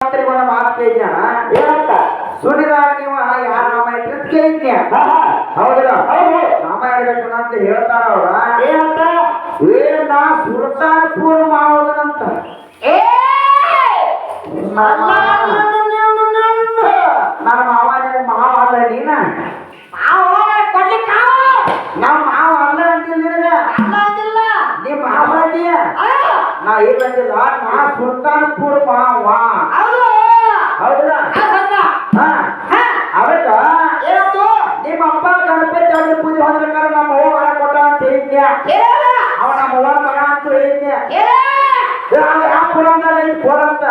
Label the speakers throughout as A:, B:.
A: ಮಂತ್ರಿಗಳ ಮಾತು ಕೇಳಿದ್ನ
B: ಏನಂತ?
A: ಸುಡಿದಾಗ ನೀವು ಯಾರ ನಾಮ ಇಟ್ಟಿದ್ ಕೇಳಿದ್ನ. ಹೌದಿಲ್ಲ?
B: ಹೌದು.
A: ನಾಮ ಇಡ್ಬೇಕು ಅಂತ ಹೇಳ್ತಾರ ಅವ್ರ.
B: ಏನಂತ?
A: ಏನ ಸುಲ್ತಾನ್ಪುರ ಮಾವದನಂತ.
B: ಏ!
A: ನನ್ನ ಮಾವ ನಿನ್ನ ಮಾವ ಅಲ್ಲ ನೀನ ನಮ್ಮ ಮಾವ ಅಲ್ಲ ಅಂತಿಲ್ಲ ನಿನಗ? ನೀ ಮಾವ ಅದೀಯ? ನಾ ಇಲ್ಲ ನಾ ನಾ ಸುಲ್ತಾನ್ಪುರ ಮಾವ ಹೌದಿಲ್ಲ ಹಾ ಅದಕ್ಕ ನಿಮ್ಮ ಅಪ್ಪ ಗಣಪತಿ ಅವ್ರಿಗೆ ಪೂಜೆ ಹೊಂದ್ಬೇಕಾದ್ರೆ ನಮ್ಮ ಅವ್ವ ಹೊರ ಕೊಟ್ಟ ಅಂತ ಹೇಳಿದ್ಯ ಅವ ನಮ್ಮ ಅವ್ವನ ಮಗ ಅಂತ ಹೇಳಿದ್ಯ ಯಾವ ಪುರಾಣದಾಗ ಐತಿ ಪುರ ಅಂತ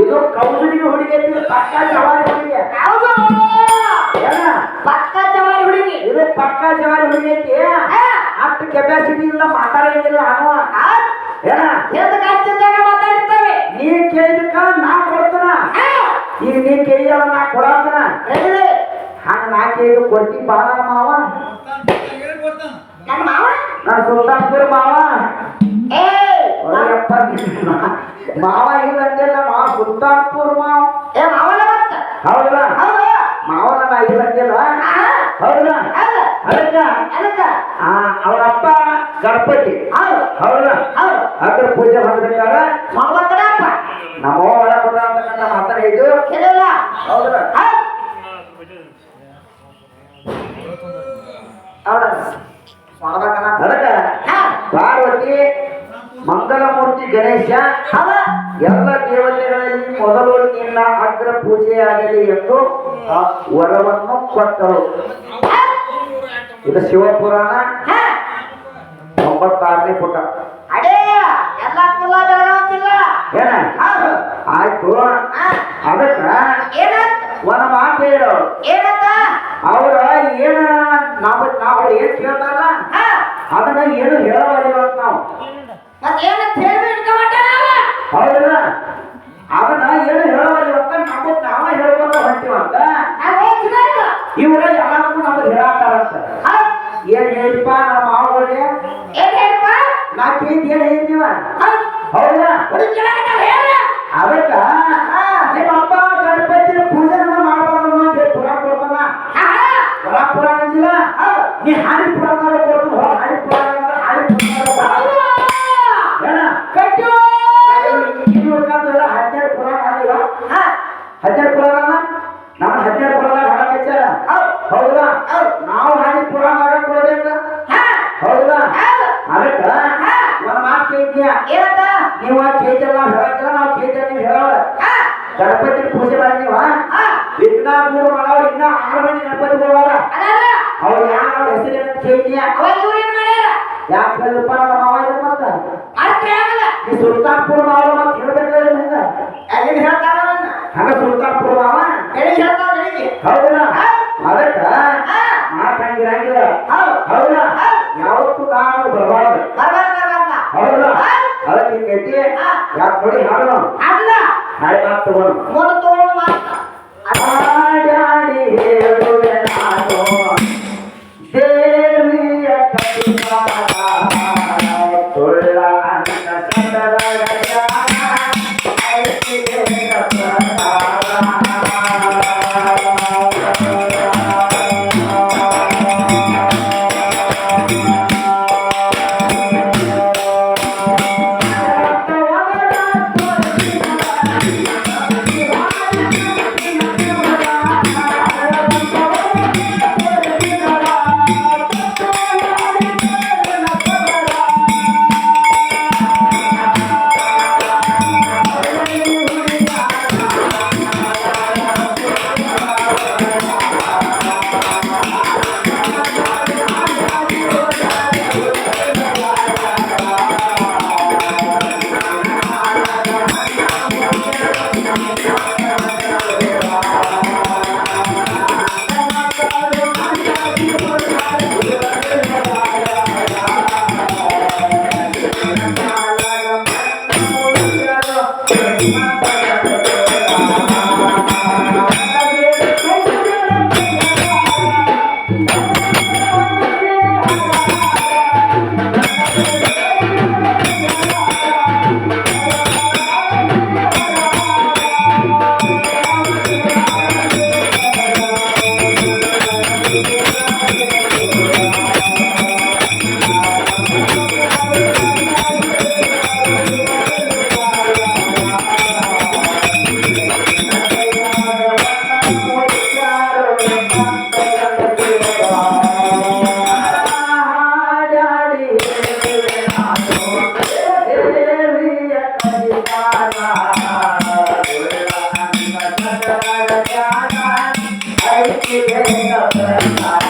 A: ಇದು ಕೌಸಲಿಗೆ ಹುಡುಗಿ ಪಕ್ಕಾ ಪಕ್ಕ ಜವಾರಿ ಹುಡುಗಿ. ಏನ?
B: ಪಕ್ಕ ಜವಾರಿ ಹುಡುಗಿ.
A: ಇದು ಪಕ್ಕ ಜವಾರಿ ಹುಡುಗಿ ಐತಿ. ಅಷ್ಟು ಕೆಪಾಸಿಟಿ ಇಲ್ಲ ಮಾತಾಡಂಗಿಲ್ಲ ಅನ್ನುವ ಏನ?
B: ಎದಕ್ಕೆ ಹಚ್ಚಿದ್ದಾಗ ಮಾತಾಡ್ತೇವೆ?
A: ನೀ ಕೇಳಿದಕ್ಕ ನಾ ಕೊಡ್ತಾನ? ಈಗ ನೀ ಕೇಳಿಯಲ್ಲ ನಾ ಕೊಡತನ? ಹಂಗ ನಾ ಕೇಳಿದ್ರು ಕೊಡ್ತಿ ಬಾಳ ಮಾವ.
B: ನನ್ನ ಮಾವ?
A: ನಾ ಸುಲ್ತಾನ್ಪುರ ಮಾವ.
B: ಏ
A: ಮಾವ ಇಲ್ಲ ಅಂದಿಲ್ಲ ನಾ ಸುಲ್ತಾನ್ಪುರ ಮಾವ
B: ಏ ಮಾವನ ಮತ್ತ?
A: ಹೌದಲ್ಲ?
B: ಹೌದು.
A: ಮಾವನ ನಾ ಇಲ್ಲ ಅಂದಿಲ್ಲ ಹೌದಲ್ಲ?
B: ಹೌದು.
A: ಅದಕ್ಕ?
B: ಅದಕ್ಕ?
A: ಆ, ಅವ್ರ ಅಪ್ಪ ಗಣಪತಿ.
B: ಹೌದು.
A: ಹೌದಲ್ಲ?
B: ಹೌದು.
A: ಅದ್ರ ಪೂಜೆ ಮಾಡ್ಬೇಕಾದ್ರೆ
B: ಮಾಡ್ಬೇಕಡಪ್ಪ
A: ನಮ್ಮ ಅವ್ವ ಒಳ ಕೊಡ ಅಂತಕ್ಕಂಥ ಮಾತಾಡ ಇದು.
B: ಕೇಳಲ್ಲ.
A: ಹೌದಲ್ಲ?
B: ಅವಳ
A: ಹೌದ ಮಾಡ್ಬೇಕನ್ನ ಅದಕ್ಕ ಪಾರ್ವತಿ ಮಂಗಲಮೂರ್ತಿ ಗಣೇಶ ಎಲ್ಲ ದೇವತೆಗಳಲ್ಲಿ ಮೊದಲು ನಿನ್ನ ಅಗ್ರ ಪೂಜೆಯಾಗಲಿ ಎಂದು ಆ ವರವನ್ನು ಕೊಟ್ಟರು. ಇದು ಶಿವಪುರಾಣ. ಒಂಬತ್ತಾರನೇ ಪುಟ. ಏನ? ಆಯ್ತು. ಅದಕ್ಕ ಒಂದು ಮಾತು ಹೇಳು.
B: ಏನಂತ?
A: ಅವ್ರ ಏನ ನಾವು ನಾವು ಏನ್ ಕೇಳ್ತಾರಲ್ಲ? ಅದನ್ನ ಏನು ಹೇಳವಲ್ಲಿವತ್ Thank you.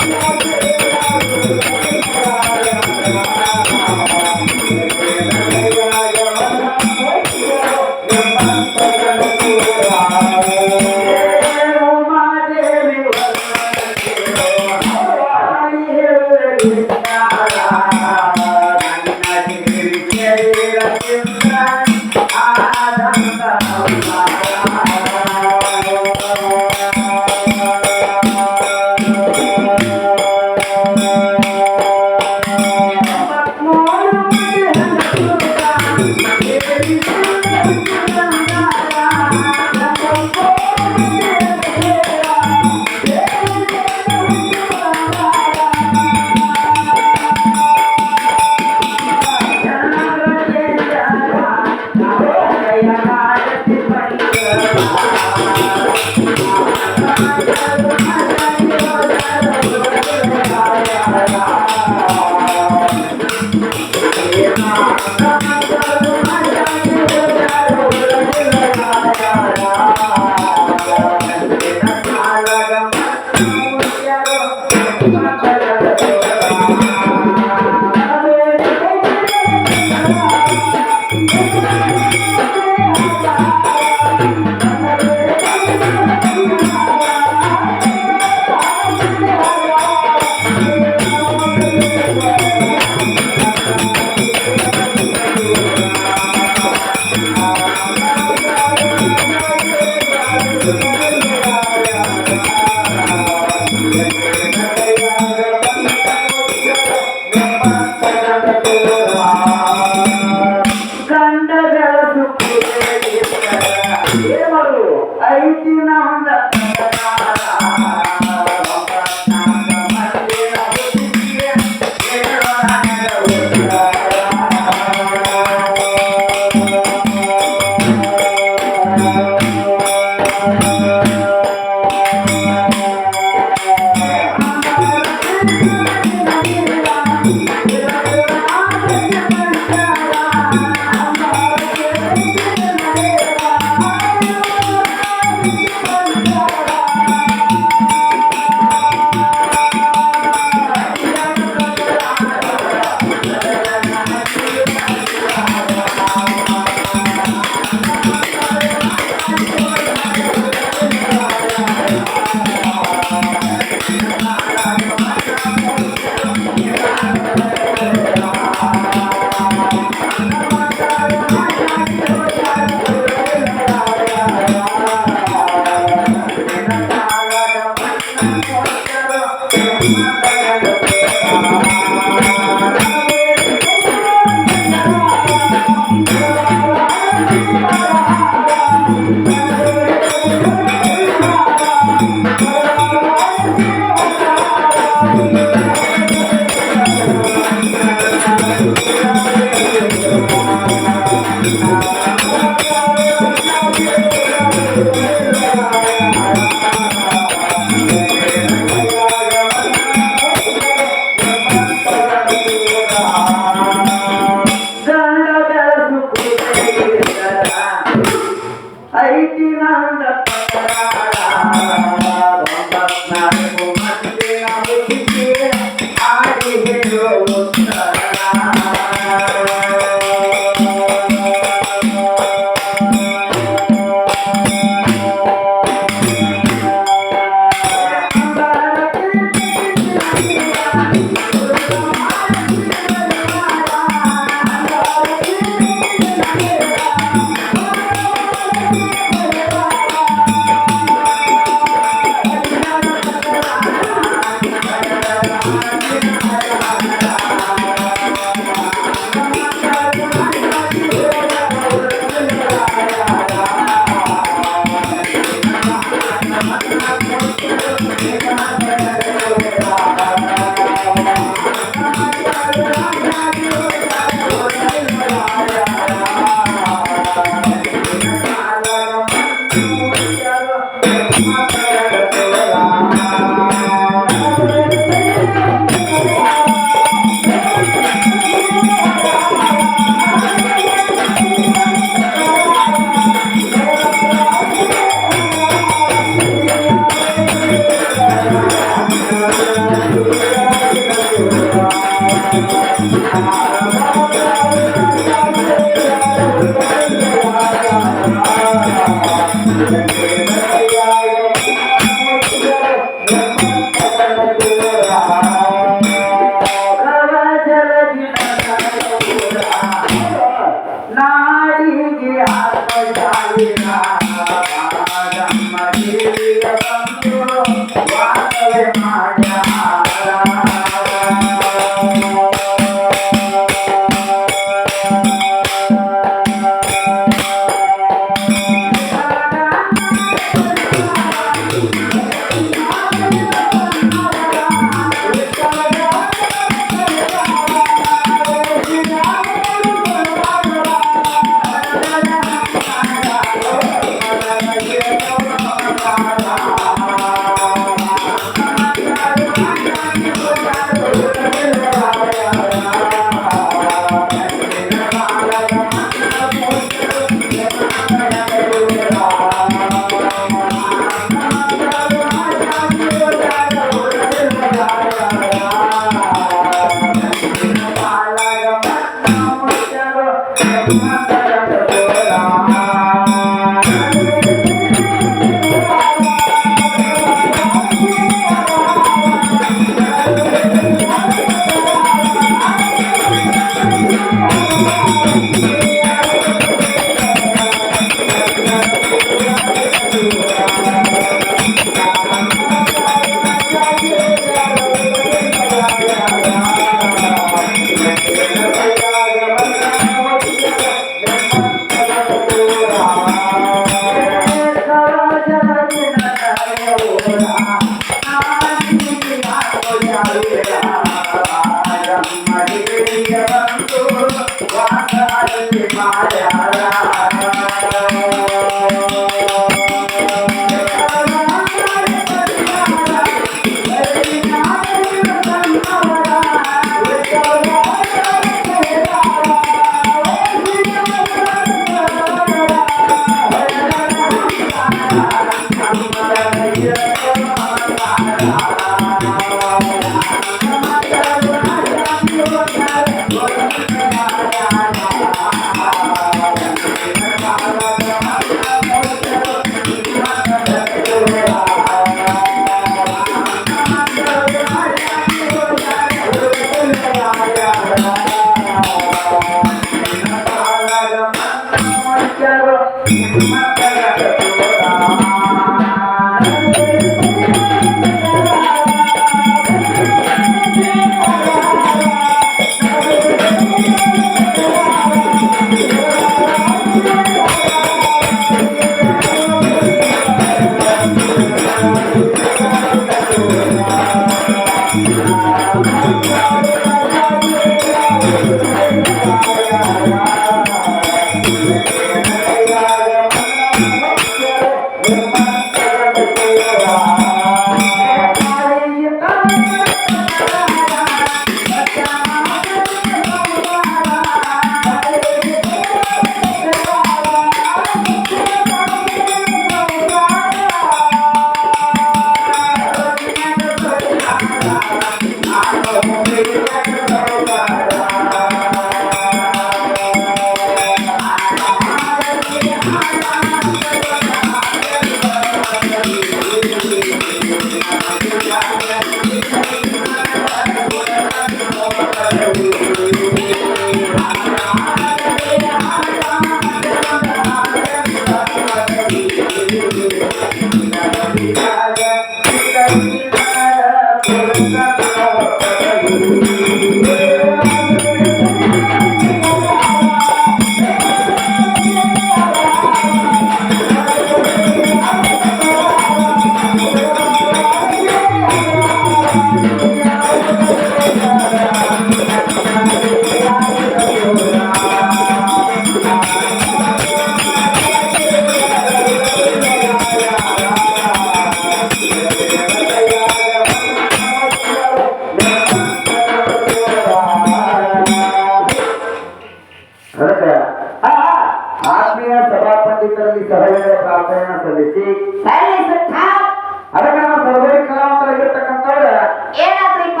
B: ಏನಾದ್ರಿಪ್ಪ?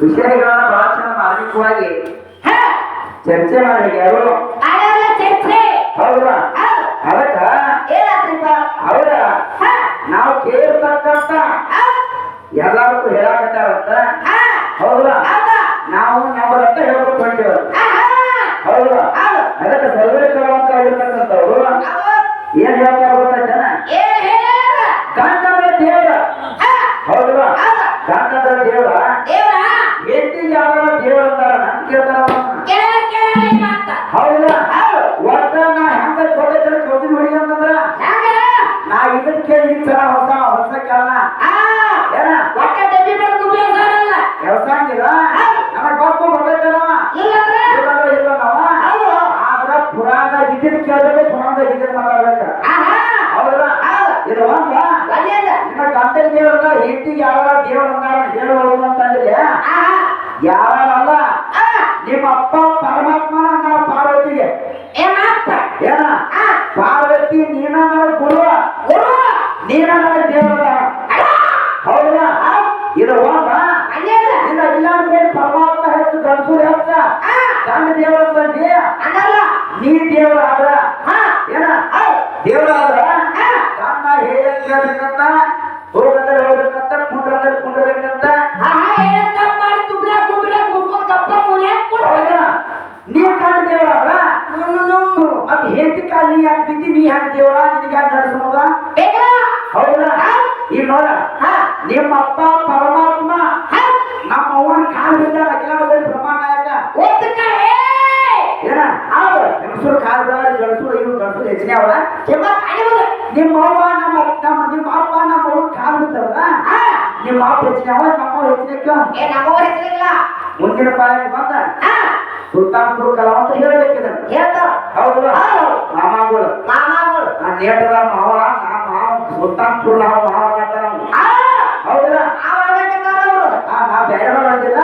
A: ವಿಷಯಗಳನ್ನ ಚೆನ್ನಾಗಿ ಮಾರ್ಮಿಕವಾಗಿ ಚರ್ಚೆ ಮಾಡಿ ಯಾರು?
B: ಚರ್ಚೆ.
A: ಹೌದಾ? ಅದಕ್ಕ
B: ಏನಾದ್ರಿಪ್ಪ? ಹೌದಾ?
A: ನಾವು ಕೇಳಿರ್ತಕ್ಕಂಥ
B: ಹೌದು.
A: ಹೇಳಾಕತ್ತಾರಂತ ಹೌದಾ? ನಾವು ನಮ್ಮದಂತ ಹೇಳ್ಬೇಕು ಹೊಂಟೇವ ಹೌದಾ. ಅದಕ್ಕೆ ಸರ್ವರಿ ಕಲಾವಂತರಾಗಿರ್ತಕ್ಕಂಥವ್ರು
B: ಹೌದು.
A: ಏನ್ ಹೇಳ್ತಾರೆ? ಇದು ಒಂದ ನಿಮ್ಮ ತಂದೆ ದೇವ್ರದ ಹೆಂಡತಿಗೆ ಯಾವ ದೇವರ ಹೇಳುವುದು ಅಂತಂದ್ರೆ ಯಾರಲ್ಲ ನಿಮ್ಮ ಅಪ್ಪ ಪರಮಾತ್ಮನ ಅಂದಾರ ಪಾರ್ವತಿಗೆ. ಏನ? ಪಾರ್ವತಿ ನೀನ ನನ್ನ ಗುರು
B: ಗುರು
A: ನೀನ ನನ್ನ ದೇವರ ಹೌದಾ ಇದು ಒಂದ ಇಲ್ಲ ಅಂದ್ರೆ ಪರಮಾತ್ಮ ಹೆಚ್ಚು ಗಂಟು ಹೆಚ್ಚ? ಗಂಡ ದೇವರ ನೀ ದೇವರ ಆದ್ರ
B: ಹಾ.
A: ಏನ?
B: ಹೌದು.
A: ದೇವರ ಆದ್ರ
B: ಹಾ
A: ಗಂಡ ಹೇಳ ಕೇಳ್ಬೇಕಂತ ಹೋಗಂದ್ರೆ ಹೋಗ್ಬೇಕಂತ ಕುಂಡ್ರಂದ್ರೆ ಕುಂಡ್ರಬೇಕಂತ ನೀ ಗಂಡ ದೇವರ ಹೆಂಡತಿ ಕಾಲ ನೀ ಯಾಕೆ ಬಿದ್ದಿ? ನೀ ಯಾಕೆ ದೇವರ? ನಿನಗೆ ಯಾಕೆ ನಡೆಸೋದ
B: ಬೇಗ.
A: ಹೌದಾ? ಈಗ ನೋಡ.
B: ಹಾ.
A: ನಿಮ್ಮ ಅಪ್ಪ ಪರಮಾತ್ಮ ನಮ್ಮ ಅವ್ವನ ಕಾಲು ಬಿದ್ದಾರ ಅಖಿಲಾಂಡ ಬ್ರಹ್ಮಾಂಡ ನಾಯಕ ಏನ? ಹೌದು. ಕಾಲದ ಕಾಲು ಬಿದ್ದಾರ ಗಂಡಸರು ಇವು ಗಂಡಸರು ಹೆಚ್ಚಿನ ಅವಳ ನಿಮ್ಮ ಅವ್ವ ನಮ್ಮ ನಮ್ಮ ನಿಮ್ಮ ಅಪ್ಪ ನಮ್ಮ ಅವ್ರು ಕಾಲು ಬಿದ್ದಾರಲ್ಲ
B: ಹಾ.
A: ನಿಮ್ಮ ಅಪ್ಪ ಹೆಚ್ಚಿನ ಅವ ನಮ್ಮ ಅವ್ವ ಹೆಚ್ಚಿನ
B: ಏ ನಮ್ಮವ್ವ ಹೆಚ್ಚಿನಿಲ್ಲ
A: ಮುಂದಿನ ಪಾಲನೆ ಬಂದ? ಸುಲ್ತಾನ್ಪುರ ಕಲಾವಂತ ಹೇಳಬೇಕಿದೆ.
B: ಹೇಳ್ತಾರ
A: ಹೌದಲ್ಲ
B: ಹೌದು
A: ಮಾಮಾಗಳು.
B: ಮಾಮಾಗಳು.
A: ಆ ನೇಟದ ಮಾವ ನಾ ಮಾವ ಸುಲ್ತಾನ್ಪುರ ನಾವು ಮಾವ ಅಂತಾರ ನಾವು. ಹೌದಲ್ಲ? ನಾ ಬೇರೆ ಬಂದಿಲ್ಲ.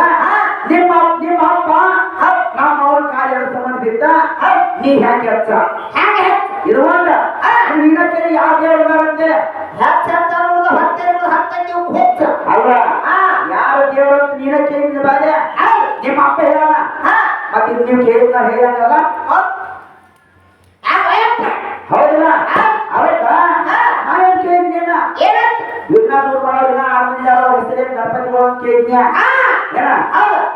A: ನಿಮ್ಮ ನಿಮ್ಮ ಅಪ್ಪ ನಮ್ಮ ಅವ್ರ ಕಾಲ ಎರಡು ಸಂಬಂಧ ಬಿದ್ದ ನೀ ಹ್ಯಾಂಗೆ ಹಚ್ಚ?
B: ಹ್ಯಾಂಗ ಹೆಚ್ಚು
A: ಇದು ಒಂದ ನಿನ್ನಕ್ಕೆ ಯಾವ ದೇವರಂತೆ
B: ಹೆಚ್ಚು ಹೆಚ್ಚು ಅನ್ನೋದು ಹತ್ತಿರ ಹತ್ತಕ್ಕೆ ಹೆಚ್ಚು
A: ಅಲ್ಲ
B: ಹಾ
A: ಯಾರ ದೇವರು ಅಂತ ನೀನ ಕೇಳಿದ ಬಾಲೆ
B: ಹೌದು
A: ನಿಮ್ಮ ಅಪ್ಪ ಹೇಳ
B: ಹಾ
A: ಮತ್ತೆ ಇದು ನೀವು ಕೇಳಿದ
B: ಹೆಚ್ಚು
A: ಹೌದಲ್ಲ? ಅದಕ್ಕ ನಾವೇನ್ ಕೇಳಿದ್ನ
B: ಏನಂತ?
A: ವಿಘ್ನ ದೂರ ಮಾಡೋ ಹೆಸರೇ ಗಣಪತಿಗಳು ಅಂತ ಏನ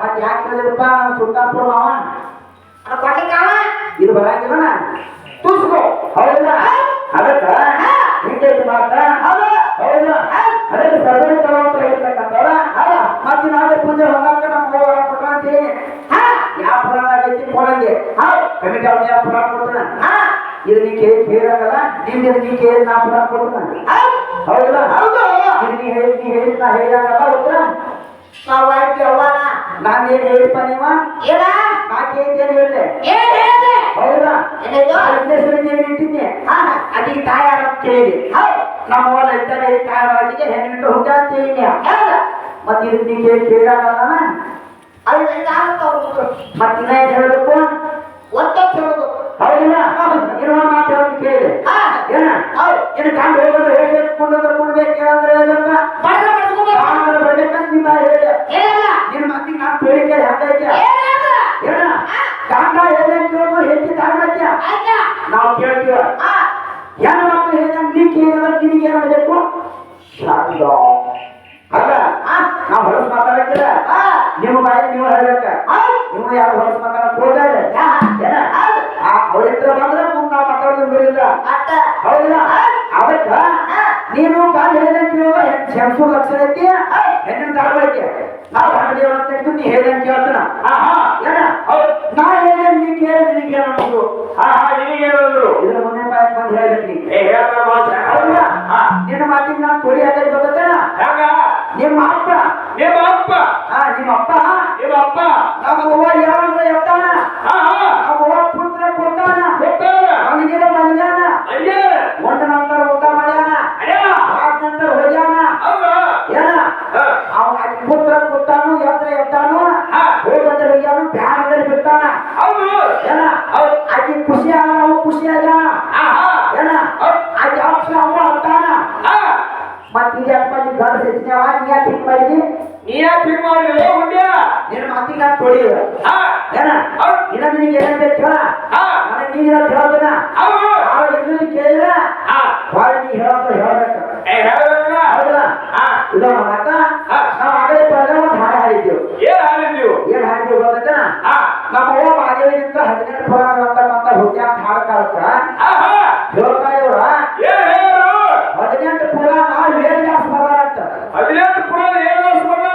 A: ಮತ್ತೆ ಯಾಕೆ ಕೇಳಿದ್ರಪ್ಪ? ನಾನು ಸುಲ್ತಾನ್ಪುರ ಮಾವ. ಇದು ಬರಂಗಿಲ್ಲ ತೂಸ್ಕೋ ಹೌದಲ್ಲ? ಅದಕ್ಕ?
B: ಹೌದು.
A: ಹೌದಾ. ಅದಕ್ಕೆ ಸರ್ವೇ ತಗೊಂತ ಇರ್ತಕ್ಕಂಥವ್ರ ಮತ್ತೆ ನಾಳೆ ಪೂಜೆ ಹೊಂದಾಕ ನಮ್ಮ ಹೋಗ ಕೊಟ್ಟ ಅಂತೀನಿ
B: ಹಾ
A: ಯಾವ ಪುರಾಣ
B: ಹೌದು.
A: ಕಮಿಟಿ ಅವ್ರು ಯಾವ ಪುರಾಣ ಕೊಟ್ಟನ ಇದು ನೀ ಕೇಳಿ ಕೇಳಂಗಲ್ಲ ನಿಂದ ನೀ ಕೇಳಿ ನಾ ಪುರಾಣ ಕೊಟ್ಟನ
B: ಹೌದು.
A: ಹೌದಾ.
B: ಹೌದು
A: ನೀ ಹೇಳಿ ನೀ ಹೇಳಿ ನಾ ಹೇಳಲ್ಲ ಉತ್ತರ?
B: ನಾವು ಆಯ್ತು ಅವ್ವನ
A: ನಾನು ಏನು ಹೇಳಿಪ್ಪ ನೀವ?
B: ಏನ?
A: ನಾಕೆ ಏನು ಹೇಳಿದೆ.
B: ಏನ್ ಹೇಳಿದೆ?
A: ಹೌದಾ? ವಿಘ್ನೇಶ್ವರ ನೀವು ಇಟ್ಟಿದ್ದೆ ತಾಯಾರ ಅಂತ
B: ಹೌದು.
A: ನಮ್ಮ ಹೊಲ ಇದ್ದಾರೆ ತಾಯಾರಿಗೆ ಹೆಣ್ಣಿಟ್ಟು ಹುಟ್ಟ ಅಂತ ಹೇಳಿದ್ದೆ
B: ಹೌದು.
A: ಮತ್ತೆ ಇದು ನೀ ಕೇಳಿ ಕೇಳಂಗಲ್ಲ
B: ಅದು ಹೆಂಗ ಆಗುತ್ತೆ ಅವ್ರು
A: ಏನ್ ಹೇಳ್ಬೇಕು
B: ಒಟ್ಟೆ ಹೇಳಬೇಕು
A: ಹೌದಿಲ್ಲ ಇರುವ ಮಾತು ಹೇಳೋದು ಕೇಳಿದೆ ಏನ ಏನು ಕಂಡು ಹೋಗೋದು ಹೇಳ್ಬೇಕು ಕೊಂಡೋದ್ರೆ ಕೊಡ್ಬೇಕು ಅಂದ್ರೆ ಹೇಳ್ಬೇಕ
B: ಬಡ್ರ ಬಡ್ಸ್ಕೊಬೇಕು
A: ಆಮೇಲೆ ಬರ್ಬೇಕಂತ ನಿಮ್ಮ ಹೇಳಿದೆ
B: ಏನಿಲ್ಲ
A: ನಿನ್ನ ಮತ್ತಿಗೆ ನಾನು ಕೇಳಿಕೆ ಹೆಂಗೈತೆ
B: ಏನಾದ
A: ಏನ ಗಂಡ ಹೇಳ್ದಂಗೆ ಕೇಳೋದು ಹೆಚ್ಚಿ ಧಾರ್ಮತ್ಯ
B: ಆಯ್ತ
A: ನಾವು ಕೇಳ್ತೀವ
B: ಹಾ
A: ಹೆಣ್ಣು ಮಕ್ಕಳು ಹೇಳ್ದಂಗೆ ನೀ ಕೇಳಿದ್ರೆ ನಿನಗೆ ಏನು ಮಾಡಬೇಕು ಶಾಂತ ಅಲ್ಲ
B: ಹಾ
A: ನಾವು ಹೊಲಸು ಮಾತಾಡಕ್ಕಿಲ್ಲ
B: ಹಾ
A: ನಿಮ್ಮ ಬಾಯಿ ನೀವು ಹೇಳ್ಬೇಕ
B: ಹೌದು
A: ನೀವು ಯಾರು ಹೊಲಸು ಮಾತಾಡಕ್ ಹೋಗ್ಬೇಡ
B: ಯಾ
A: ಏನ
B: ಹೌದು
A: ಅವ್ರ ಹತ್ರ ಬಂದ್ರೆ ಮುಂದೆ ನಾವು ಮಾತಾಡೋದು ಬರಿಲ್ಲ
B: ಅಟ್ಟ
A: ಹೌದಿಲ್ಲ ಅದಕ್ಕ
B: ಹಾ
A: ನೀನು ಕಾಲ್ ಹೇಳ್ದಂಗೆ ಕೇಳುವ ಹೆಂಗಸು ಲಕ್ಷಣ ಐತಿ ಹೆಣ್ಣಿನ ಧರ್ಮ ಐತಿ ನಾವು ಹಾಡಿದೇವ ಅಂತ ಹೇಳ್ತು ನೀ ಹೇಳ್ದಂಗೆ ಕೇಳ್ತಾನ ಏನ ಹೌದು ನಾ ಹೇಳ್ದಂಗೆ ನೀ ಕೇಳಿ ನಿನಗೆ ಅನ್ನೋದು
C: ಹಾ ಹಾ ನಿನಗೆ ಹೇಳಿದ್ರು
A: ಇದ್ರ ಮುಂದೆ ಬಾಯ್ ಬಂದು ಹೇಳ್ಬೇಕು ನೀ
C: ಏ ಹೇಳ್ತಾರ ಬಾಸ್
A: ಹೌದಾ ನಿನ್ನ ಮಾತಿಗೆ ನಾನು ತೊಡಿ ಹಾಕಿ ಗೊತ್ತೇನ
C: ಹೆಂಗ
A: ನಿಮ್ಮ ಅಪ್ಪ
C: ನಿಮ್ಮ ಅಪ್ಪ
A: ಹಾ ನಿಮ್ಮ ಅಪ್ಪ
C: ನಿಮ್ಮ ಅಪ್ಪ
A: ನಮ್ಮ ಅವ್ವ ಯಾವಂದ್ರೆ ಎತ್ತಾನ
C: ಹಾ ಹಾ
A: ನಮ್ಮ ಅವ್ವ ಪುತ್ರ ಕೊಟ್ಟಾನ
C: ಕೊಟ್ಟಾರ
A: ಅವನಿಗೆ ಮಲ್ಯಾನ
C: ಅಯ್ಯೇ
A: ಒಂದ ನಂತರ ಊಟ ಮಾಡ್ಯಾನ
C: ಅಯ್ಯ
A: ಆದ ನಂತರ ಹೋಗ್ಯಾನ
C: ಹೌದಾ
A: ಏನ
C: ಹಾ
A: ಅವ ಅಕ್ಕಿ ಪುತ್ರ ಕೊಟ್ಟಾನು ಯಂತ್ರ ಎತ್ತಾನು
C: ಹಾ.
A: ಹೋಗಂದ್ರೆ ಹೋಗ್ಯಾನು ಬ್ಯಾನದಲ್ಲಿ ಬಿಟ್ಟಾನ
C: ಹೌದು
A: ಏನ
C: ಹೌದು
A: ಆಕಿ ಖುಷಿ ಆಗ ಅವ ಖುಷಿ ಆಗ್ಯಾನ ಆ ಜಾಬ್ಸ್ ಅವ ಅಂತಾನ
C: ಹಾ
A: ಮತ್ ಈಗ ಯಾಕೆ ಮಂದಿ ಗಂಡ ಸಿಗ್ತಾವ ನೀ ಯಾಕೆ ಹಿಂಗ್ ಮಾಡಿದಿ
C: ನೀ ಯಾಕೆ ಹಿಂಗ್ ಮಾಡಿಲ್ಲ ಹುಂಡ್ಯ
A: ನಿನ್ನ ಮಾತಿಗೆ ನಾನು ತೊಳಿಯ
C: ಹಾ
A: ಏನ
C: ಹೌದ್.
A: ಇನ್ನ ನಿನಗೆ ಏನಂತ ಹೇಳ
C: ಹಾ
A: ನನಗೆ ನೀ ಹೇಳ್ತೇನ
C: ಹೌದು
A: ಅವ್ರ ಇದನ್ನ ಕೇಳಿದ್ರ
C: ಹಾ
A: ಹೊಳ್ ನೀ ಹೇಳಂತ ಹೇಳ್ಬೇಕು
C: ಏ ಹೇಳ್ಬೇಕಲ್ಲ
A: ಹೌದಾ
C: ಹಾ
A: ಇದು ಮಾತ
C: ಹಾ.
A: ನಾವು ಆಗಲೇ ಪದ ಒಂದು ಹಾಡು ಹಾಡಿದ್ದೇವೆ
C: ಏನ್ ಹಾಲಿದ್ ನೀವು
A: ಏನ್ ಹಾಡಿದ್ದೇವೆ ಗೊತ್ತೇನ
C: ಹಾ
A: ನಮ್ಮ ಅವ್ವ ಮಾದೇವಿಗಿಂತ ಹದಿನೆಂಟು ಪುರಾಣ ಅಂತಕ್ಕಂಥ ಹುಟ್ಟ್ಯಾಕ ಹಾಡ್ಕಾಲಕ್ಕ
C: ಹಾ ಹಾ
A: ಹೇಳ್ತಾ ಇವ್ರ
C: ಏನ್ ಹೇಳು
A: ಹದಿನೆಂಟು ಪುರಾಣ ವೇದವ್ಯಾಸ ಬರೋದಂತ
C: ಹದಿನೆಂಟು ಪುರಾಣ ಏನ್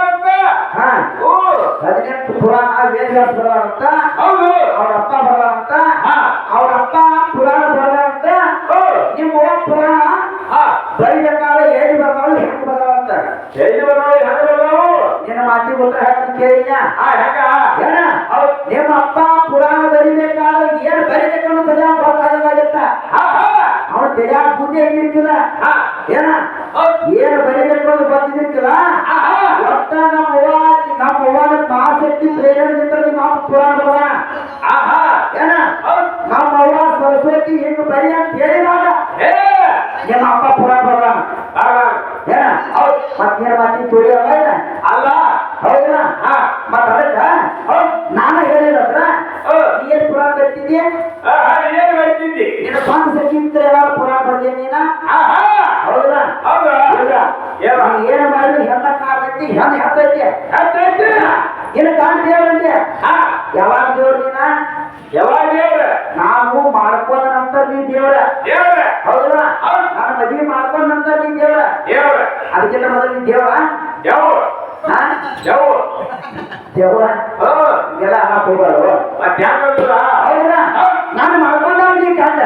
C: ಅಂತ
A: ಹಾ
C: ಓ
A: ಹದಿನೆಂಟು ಪುರಾಣ ವೇದವ್ಯಾಸ ಬರೋದಂತ
C: ಹೌದು
A: ಅವ್ರ ಅಪ್ಪ ಬರೋದಂತ
C: ಹಾ
A: ಅವ್ರ ಅಪ್ಪ ಪುರಾಣ ಬರೋದಂತ
C: ಓ
A: ನಿಮ್ಮ ಅವ್ವ ಪುರಾಣ
C: ಹಾ
A: ಬರಿಬೇಕಾದ್ರೆ ಏನಿ ಬರ್ದವಳು ಹೆಂಗ್ ಬರ್ದವಂತ
C: ಎಲ್ಲಿ ಬರ್ತಾವ ಹೆಂಗ ಬರ್ತಾವು
A: ನಿನ್ನ ಮಾತಿ ಉತ್ತರ ಹೇಳ್ತೀನಿ ಕೇಳಿನ ನಿಮ್ಮ ಅಪ್ಪ ಪುರಾಣ ಬರಿಬೇಕಾದ್ರೆ ಏನ್ ಬರಿಬೇಕನ್ನೋ
C: ಹಾ ಹಾ
A: ಅವನ ತಲೆಯಾಗ ಬುದ್ಧಿ ಹೆಂಗಿರ್ಕಿಲ್ಲ ಏನ. ಏನ್ ಬರಿಬೇಕು ಅಂತ
C: ಹಾ
A: ಒಟ್ಟ ನಮ್ಮ ಅವ್ವ ನಮ್ಮ ಅವ್ವನ ಮಾಸಕ್ತಿ ಪ್ರೇರಣೆಯಿಂದ ನಿಮ್ಮ ಅಪ್ಪ ಪುರಾಣ ಏನ. ನಮ್ಮ ಅವ್ವ ಸರಸ್ವತಿ ಹಿಂಗ್ ಬರಿ ಅಂತ ಹೇಳಿದಾಗ ನಿಮ್ಮ ಅಪ್ಪ ಪುರಾಣ ಬರ
C: ಆಗ.
A: ಏನ? ಮತ್ತೇನ ಮಾತಿ
C: ಅಲ್ಲ
A: ಹೌದಾ?
C: ಹಾ
A: ಮತ್ತ ಅದಕ್ಕ? ನಾನು ಹೇಳಿದ್ರ ಏನ್ ಪುರಾಣ ಬರ್ತಿದ್ಯಾ
C: ಏನ್ ಬರ್ತಿದ್ದಿ
A: ನಿನ್ನ ಸ್ವಂತ ಸಚಿತ್ರ ಎಲ್ಲ ಪುರಾಣ ಬರ್ತೀನಿ ನೀನ? ಹೌದಾ?
C: ಹೌದಾ? ಏನ?
A: ಮಾಡಿದ್ರು ಹೆಣ್ಣ ಕಾರ್ತೈತಿ ಹೆಣ್ಣು ಹೆತ್ತೈತಿ?
C: ಹತ್ತೈತಿ.
A: ಏನ ಕಾಣ್ ದೇವ್ರಂತೆ ಯಾವಾಗ ದೇವ್ರ ನೀನ?
C: ಯಾವಾಗ ದೇವ್ರ?
A: ನಾನು ಮಾಡ್ಕೊಂಡ ನಂತರ ನೀ ದೇವ್ರ.
C: ದೇವ್ರ.
A: ಹೌದಾ? ನಾನು ಮದುವೆ ಮಾಡ್ಕೊಂಡ ನಂತರ ನೀ ದೇವ್ರ.
C: ದೇವ್ರ.
A: ಅದಕ್ಕಿಂತ ಮೊದಲು ನೀ ದೇವ್ರ.
C: ಹೆಂಗ
A: ಹೌದಾ ನಾನು ಮಾಡ್ಕೊಂಡ ನೀ ಕಂಡ.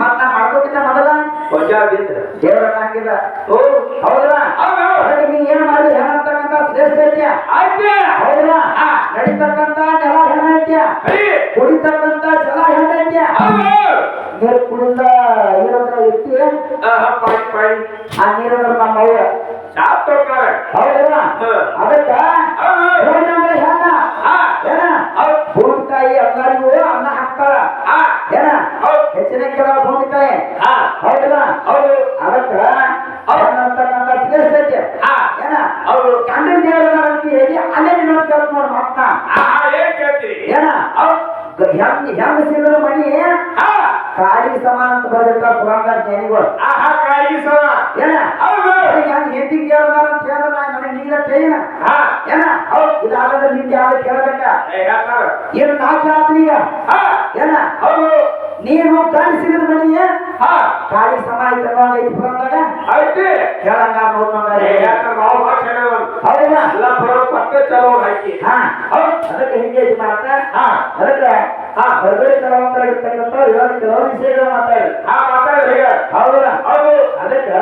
A: ಮತ್ತ ಮಾಡ್ಕೋಕ್ಕಿಂತ ಮೊದಲ. ದೇವ್ರ
C: ಓ.
A: ಹೌದಾ ಅದಕ್ಕೆ ನೀ ಏನ್ ಮಾಡಿ ಹೆಣ್ಣಂತಕ್ಕಂಥ ಶ್ರೇಷ್ಠ ಐತ್ಯ ಹೌದಾ
C: ಹಾ.
A: ನಡಿತಕ್ಕಂಥ ನೆಲ ಹೆಣ್ಣ ಐತ್ಯ ಕುಡಿತಕ್ಕಂತ ಜಲ ಐತ್ಯ
C: ಹೌದು.
A: ನೀರು ಕುಡಿದ ನೀರಂದ್ರ
C: ಪಾಯಿ
A: ಆ ನೀರಂದ್ರ ನಮ್ಮ
C: ಶಾಪ್ ತೊಗೊಳ್ತಾರೆ.
A: ಹೌದಾ ಅದಕ್ಕ?
C: ಹೌದು
A: ಹೆಣ್ಣಂದ್ರೆ ಹೆಣ್ಣ ಏನ? ಭೂಮಿಕಾಯಿ ಎಲ್ಲರಿಗೂ ಅನ್ನ ಹಾಕ್ತಾರ ಏನ? ಹೆಚ್ಚಿನ ಭೂಮಿಕಾಯಿ ಹೌದಾ. ಅದಕ್ಕ ಹೆಣ್ಣಂತಕ್ಕಂಥ ಶ್ರೇಷ್ಠ ಐತಿ ಏನ? ದೇವರ ಅಂತ ಹೇಳಿ ಅಲ್ಲೇ ನಿನ್ನ ಕೇಳ್ತ ನೋಡಿ ಮತ್ತ.
C: ಏನ್ ಕೇಳ್ತೀರಿ
A: ಏನ? ಹೆಂಗ್ ಹೆಂಗ್ ಸಿಗದ ಮನಿ?
C: ಹಾ.
A: ಕಾಡಿಗೆ ಸಮಾನ ಅಂತ ಬರೆದಿರ್ತಾರ ಪುರಾಣದ ಜ್ಞಾನಿಗಳು.
C: ಆಹಾ
A: ಏನ?
C: ಹೌದು.
A: ನಾನು ಹೆಂಗ್ ಹೆಂಡತಿ ಕೇಳ್ದಾರ ಅಂತ ಹೇಳಿದ್ರ ನನಗೆ ನೀಗ ಟ್ರೈನ್
C: ಹಾ.
A: ಏನ? ಹೌದು. ಇದಾಗದ ನಿಂಗೆ ಯಾರು ಕೇಳ್ಬೇಕ?
C: ಏ ಹೇಳ್ತಾರ
A: ಏನು ನಾ ಕೇಳ್ತೀನಿ ಈಗ? ಏನ?
C: ಹೌದು.
A: ನೀನು ಗಾಳಿ ಸಿಗದ ಮನೆಯ?
C: ಹಾ.
A: ಕಾಡಿಗೆ ಸಮ ಐತೆ ಐತಿ. ಕೇಳಂಗ
C: ನಾವು ಭಾಷೆ ಹೇಳೋದು.
A: ಹೌದಾ?
C: ಎಲ್ಲ ಬರೋ ಪತ್ತೆ ಚಲೋ ಹಾಕಿ
A: ಹಾ?
C: ಹೌದು.
A: ಅದಕ್ಕೆ ಹಿಂಗೆ ಮಾತ
C: ಹಾ.
A: ಅದಕ್ಕೆ ಆ ಹೊರಗಡೆ ತಗೊಂತಾಗಿರ್ತಕ್ಕಂಥವ್ರು ಇವಾಗ ಕೆಲವು ವಿಷಯಗಳು ಮಾತಾಡಿ
C: ಹಾ ಮಾತಾಡಿ ಹೇಗ?
A: ಹೌದಾ?
C: ಹೌದು.
A: ಅದಕ್ಕೆ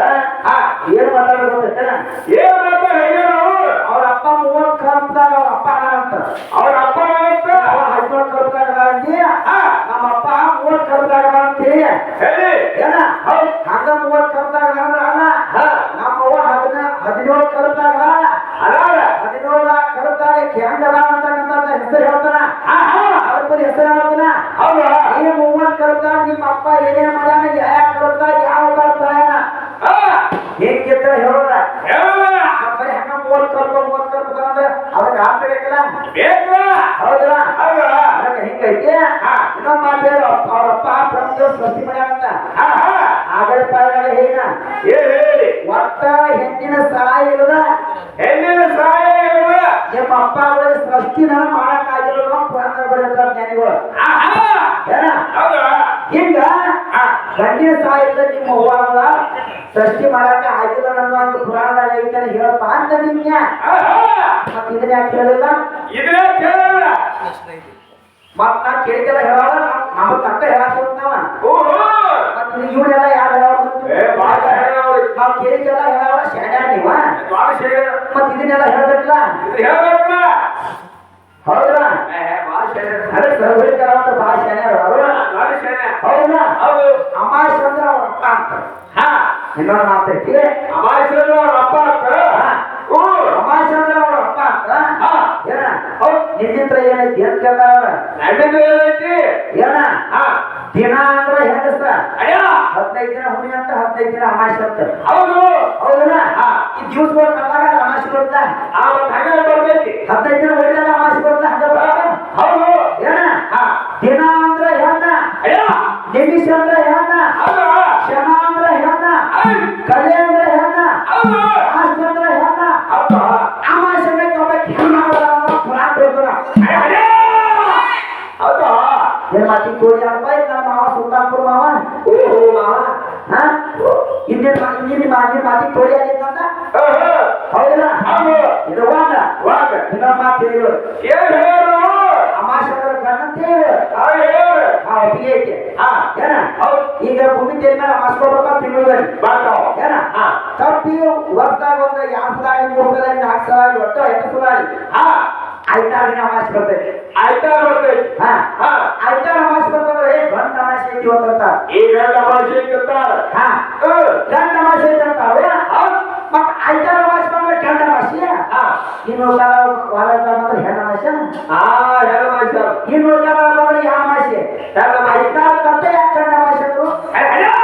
C: ಹಾ.
A: ಏನು ಮಾತಾಡೋದು ಗೊತ್ತೇನ
C: ಏನ್ ಮಾತಾಡ ಹೇಗೆ ನಾವು?
A: ಅವ್ರ ಅಪ್ಪ ಮೂವತ್ ಕಲ್ಪದಾಗ ಅವ್ರ ಅಪ್ಪ ಅಂತ
C: ಅವ್ರ ಅಪ್ಪ ಅಂತ
A: ಅವ್ರ ಹದಿನೇಳು ಕಲ್ಪದಾಗ ಅದಾರಂತಿ
C: ಹಾ.
A: ನಮ್ಮ ಅಪ್ಪ ಮೂವತ್ ಕಲ್ಪದಾಗ ಅಂತ
C: ಹೇಳಿ.
A: ಏನ?
C: ಹೌದು.
A: ಹಂಗ ಮೂವತ್ತು ಕಲ್ಪದಾಗ ಅದಾರ ಅಲ್ಲ
C: ಹಾ
A: ನಮ್ಮ ಅವ್ವ ಹದಿನ ಹದಿನೇಳು ಕಲ್ಪದಾಗ ಅದಾಳ
C: ಅದಾವ
A: ಹದಿನೇಳು ಕಲ್ಪದಾಗ ಹೆಂಗ ಅದಾವ ಅಂತಕ್ಕಂಥ ಹೆಸರು ಹೇಳ್ತಾನ
C: ಹಾ ಹಾ
A: ಅವ್ರ ಬರೀ ಹೆಸರು ಹೇಳ್ತಾನ
C: ಹೌದಾ
A: ಈ ಮೂವತ್ ಕಲ್ಪದಾಗ ನಿಮ್ಮ ಅಪ್ಪ ಏನೇನ್ ಮಾಡ್ಯಾನ? ಯಾವ ಕಲ್ಪದಾಗ ಯಾವ
C: ಹಾ
A: ಹೆಂಗಿದ್ದ ಹೇಳೋದ? ಬರೀ ಹಂಗ ಮೂವತ್ ಕಲ್ಪ ಮೂವತ್ ಕಲ್ಪ ಅಂದ್ರೆ ಅದಕ್ಕೆ ಅರ್ಥ ಬೇಕಲ್ಲ? ಹೌದಲ್ಲ ಅದಕ್ಕೆ ಹಿಂಗೈತಿ. ಇನ್ನೊಂದ್ ಮಾತು ಹೇಳು ಸೃಷ್ಟಿ ಆಗಲೇ ಹೇಳ ಒಟ್ಟ ಹೆಣ್ಣಿನ ಸಹಾಯ ಇಲ್ಲದ?
C: ಹೆಣ್ಣಿನ ಸಹಾಯ ಇಲ್ವ?
A: ನಿಮ್ಮ ಅಪ್ಪ ಅವರಿಗೆ ಸೃಷ್ಟಿನ ಮಾಡಕ್ ಆಗಿಲ್ಲ ಪುರಾಣ ಬರೆದಿರ್ತಾರ ಜ್ಞಾನಿಗಳು. ಏನ
C: ಹೌದಾ?
A: ಹಿಂಗ
C: ಆ
A: ಗಂಡಿನ ಸಹಾಯದಿಂದ ನಿಮ್ಮ ಅವ್ವಾಗ ಸೃಷ್ಟಿ ಮಾಡಕ್ ಆಗಿಲ್ಲ ನನ್ನ ಒಂದು ಪುರಾಣದಾಗ ಐತೆ ಹೇಳಪ್ಪ ಅಂತ ನಿಮ್ಗೆ?
C: ಮತ್ತೆ
A: ಮತ್ ಇದನ್ನ ಯಾಕೆ ಹೇಳಿಲ್ಲ
C: ಇದನ್ನೇ ಕೇಳಲ್ಲ?
A: ಮತ್ ನಾ ಕೇಳಿಕೆಲ್ಲ ಹೇಳಲ್ಲ ನಮ್ಮ ತಕ್ಕ ಹೇಳಕ್ ನಾವ ಮತ್ ಇವರೆಲ್ಲ ಯಾರು ನಾವ್ ಕೇಳಿಕೆಲ್ಲ ಹೇಳಲ್ಲ ಶೇಡ ನೀವ? ಮತ್ ಇದನ್ನೆಲ್ಲ ಹೇಳ್ಬೇಕಲ್ಲ?
C: ಹೇಳ್ಬೇಕಲ್ಲ?
A: ಹೌದಾ? ಅದಕ್ಕೆ ಸರ್ವೇಕರ ಅಂತ ಶಾಣ್ಯಾರ ಅವರು ಹೌದಾ ಅಮಾಶ್ ಅಂದ್ರೆ ಅವ್ರ ಅಪ್ಪ ಅಂತ ಇನ್ನೊಂದು ಮಾತೈತಿ
C: ಅಮಾಯಸರು ಅವ್ರ ಅಪ್ಪ ಅಂತ ಓ
A: ಅಮಾಶ್ ಅಂದ್ರೆ ಅವ್ರ ಅಪ್ಪ ಅಂತ ಏನ ಹೌದು ನಿನ್ನಿಂತ್ರ ಏನೈತಿ ಅಂತ ಕೇಳ್ತಾರ
C: ನಮ್ಮಿಂದ ಏನೈತಿ
A: ಏನ
C: ಹಾ
A: ದಿನ ಅಂದ್ರ ಹೆಂಗಸ
C: ಅಯ್ಯ
A: ಹದಿನೈದು ದಿನ ಹುಳಿ ಅಂತ ಹದಿನೈದು ದಿನ ಅಮಾಸೆ ಅಂತ
C: ಹೌದು ಹೌದನ.
A: ಈ ದಿವಸಗಳು ಕಳೆದಾಗ ಅಮಾಸೆ
C: ಬರ್ತಾ
A: ಹದಿನೈದು ದಿನ ಹೊಡಿದಾಗ ಅಮಾಸೆ ಬರ್ತಾ ಹಂಗ
C: ಹೌದು
A: ಏನ?
C: ಹಾ.
A: ದಿನ ಅಂದ್ರ ಹೆಣ್ಣ
C: ಅಯ್ಯ.
A: ನಿಮಿಷ ಅಂದ್ರ ಹೆಣ್ಣ
C: ಹೌದು.
A: ಕ್ಷಣ ಅಂದ್ರ ಹೆಣ್ಣ
C: ಐ,
A: ಕಲೆ ಅಂದ್ರ ಹೆಣ್ಣ
C: ಹೌದು.
A: ಆಸ್ತಿ ಅಂದ್ರ ಹೆಣ್ಣ
C: ಹೌದು.
A: ಅಮಾಸೆ ಬೇಕು ಒಬ್ಬಾಕಿ ಹೆಣ್ಣು ಪುರಾಣ ಬರ್ತದ
C: ಅಯ್ಯ, ಅಯ್ಯ. ಹೌದು.
A: ಏನ್ ಮಾತಿ ತೋರಿ ಅಲ್ಪ ಇದು ನಮ್ಮ ಮಾವ ಸುಲ್ತಾನ್ಪುರ ಮಾವ?
C: ಓಹೋ ಮಾವ.
A: ಹಾ? ಇಂದಿನ ಮಾ- ಇಂದಿನ ಮಾ- ನಿನ್ ಮಾತಿ ತೋರಿ ಆಗಿತ್ತಂತ?
C: ಓಹೋ
A: ಹೌದಿಲ್ಲ?
C: ಹೌದು.
A: ಇದು ಒಂದ
C: ವಾದ.
A: ಇನ್ನೊಂದ್ ಮಾತು ಹೇಳಿದ್ರು.
C: ಏನ್ ಹೇಳು
A: ಅಮಾಸೆ ಹೇಳು
C: ಆ
A: ಒಪ್ಪಿಗೆ ಐತಿ ಏನ? ಈಗ ಭೂಮಿ ತೇಲ್ ಮೇಲೆ ಅಮಾಸ್ಕೋಬೇಕ ತಿಂಗಳಿಗೆ
C: ಬರ್ತಾವ
A: ಏನ? ತಪ್ಪಿ ವರ್ಷದಾಗ ಒಂದು ಎರಡು ಸಲ ಆಗಿ ಮೂರು ಸಲ ಆಗಿ ನಾಲ್ಕು ಸಲ ಆಗಿ ಒಟ್ಟು ಎಂಟು ಸಲ ಆಗಿ
C: ಹಾ
A: ಐದಾರಿನ ಅಮಾಸೆ ಬರ್ತೈತಿ.
C: ಆಯ್ತಾ ಬರ್ತೈತಿ.
A: ಹಾ.
C: ಹಾ
A: ಐದಾರು ಅಮಾಸೆ ಬರ್ತಂದ್ರೆ ಏ ಗಂಡ ಅಮಾಸೆ ಐತಿ ಗಂಡ ಅಮಾಸೆ ಮತ್ತೆ ಐದರ ವರ್ಷ ಅಂದ್ರೆ ಕೆಂಡ
C: ಭಾಷೆ
A: ಇನ್ನು ಕಾಲ ವಾರದ ಅಂದ್ರೆ ಹೆಣ್ಣ ಭಾಷೆ
C: ಆ ಹೆಣ್ಣ ಭಾಷೆ
A: ಇನ್ನು ಕಾಲ ಅಂದ್ರೆ ಯಾವ ಭಾಷೆ ಐದಾರು ಗಂಟೆ ಯಾಕೆ